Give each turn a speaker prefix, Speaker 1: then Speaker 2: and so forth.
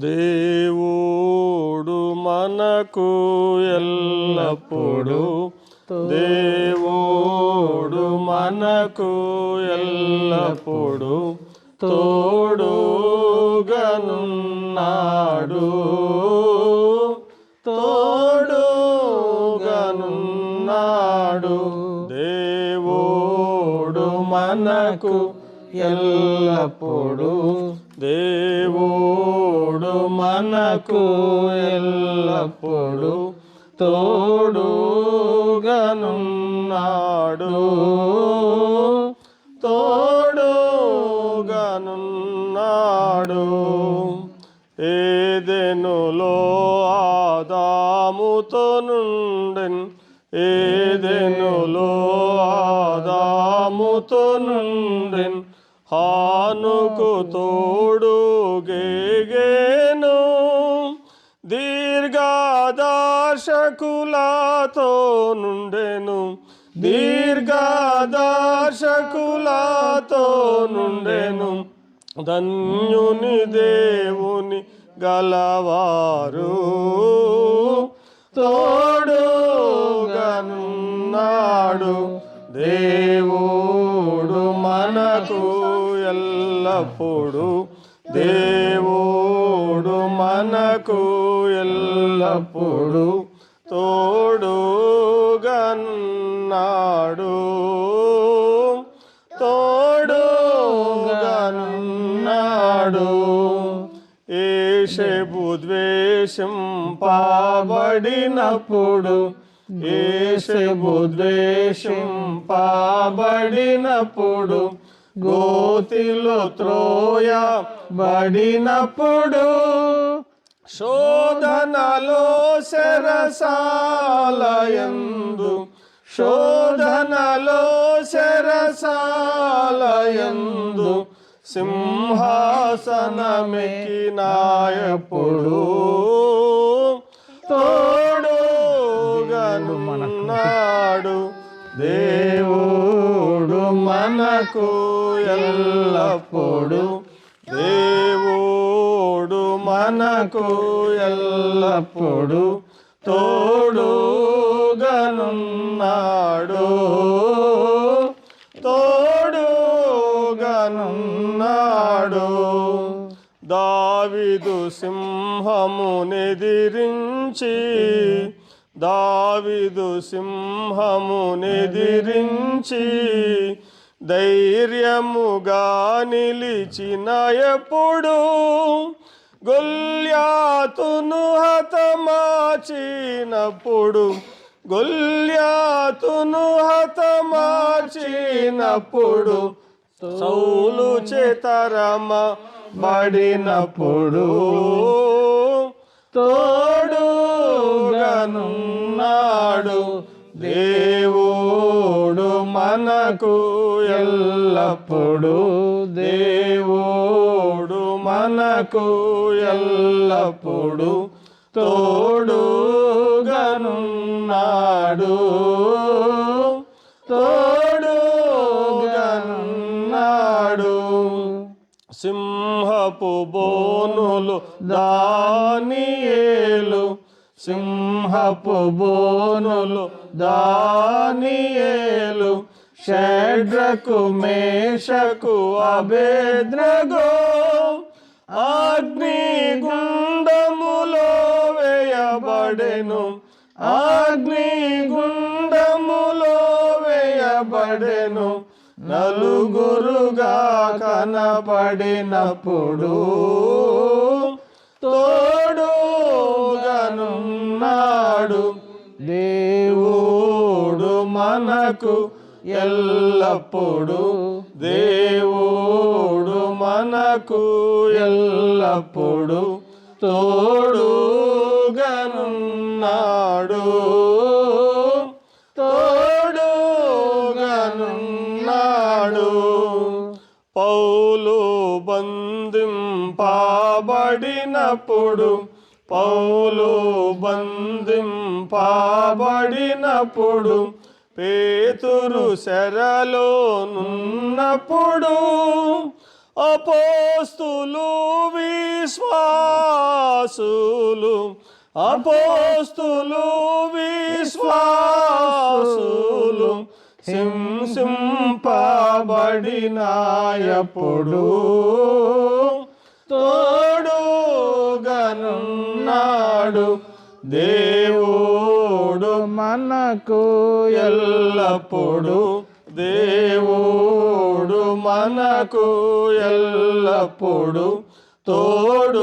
Speaker 1: దేవుడు మనకు ఎల్లప్పుడు. దేవుడు మనకు ఎల్లప్పుడు తోడుగనున్నాడు. తోడుగనున్నాడు. దేవుడు మనకు ఎల్లప్పుడు దేవుడు మనకు ఎల్లప్పుడు తోడుగనున్నాడు. తోడుగనున్నాడు. ఏదెనులో ఆదాముతో నుండెన్ ఏదెనులో ఆదాముతో నుండెన్ హానుకు తోడు గేగేను దీర్ఘాదర్శకులతో నుండెను దీర్ఘాదర్శకులతో నుండెను ధన్యుని దేవుని గలవారు తోడుగనున్నాడు దేవుడు మనకు ఎల్లప్పుడు దేవుడు మనకు ఎల్లప్పుడు తోడుగన్నాడు తోడుగనున్నాడు ఏషబు ద్వేషం పాబడినప్పుడు ఏషబు ద్వేషం పాబడినప్పుడు గోతిలో త్రోయ బడినప్పుడు శోధనలో శరసాలయందు శోధనలో శరసాలయందు సింహాసనమెక్కినాయప్పుడు తోడుగనున్నాడు దేవుడు. మనకు ఎల్లప్పుడు. దేవుడు మనకు ఎల్లప్పుడు తోడుగనున్నాడు. తోడుగనున్నాడు. దావిదు సింహమునెదిరించి దావిదు సింహమునెదిరించి ధైర్యముగా నిలిచిన ఎప్పుడు గొల్యాతును హతమాచినప్పుడు గొల్యాతును హతమాచినప్పుడు సౌలు చేతరమ బడినప్పుడు తోడుగనున్నాడు దేవుడు మనకు. ఎల్లప్పుడు దేవుడు మనకు ఎల్లప్పుడు తోడుగనున్నాడు. తోడుగనున్నాడు. సింహపు బోనులు దానియేలు. సింహపు బోనులు దానియేలు. షడ్రకు మేషకు అభేద్రగో అగ్ని గుండములో వేయబడెను. అగ్ని గుండములో వేయబడెను. నలుగురుగా కనపడినప్పుడు తోడుగానున్నాడు దేవుడు మనకు ఎల్లప్పుడు దేవుడు మనకు ఎల్లప్పుడు తోడుగనున్నాడు. తోడుగనున్నాడు. పౌలు బంధింపబడినప్పుడు పౌలు బంధింపబడినప్పుడు పేతురు శరలో నున్నప్పుడు అపోస్తులు విశ్వాసులు అపోస్తులు విశ్వాసులు హింసింపబడినాయప్పుడు తోడుగనున్నాడు దేవుడు.
Speaker 2: మనకు
Speaker 1: ఎల్లప్పుడు దేవుడు మనకు ఎల్లప్పుడు తోడుగనున్నాడు.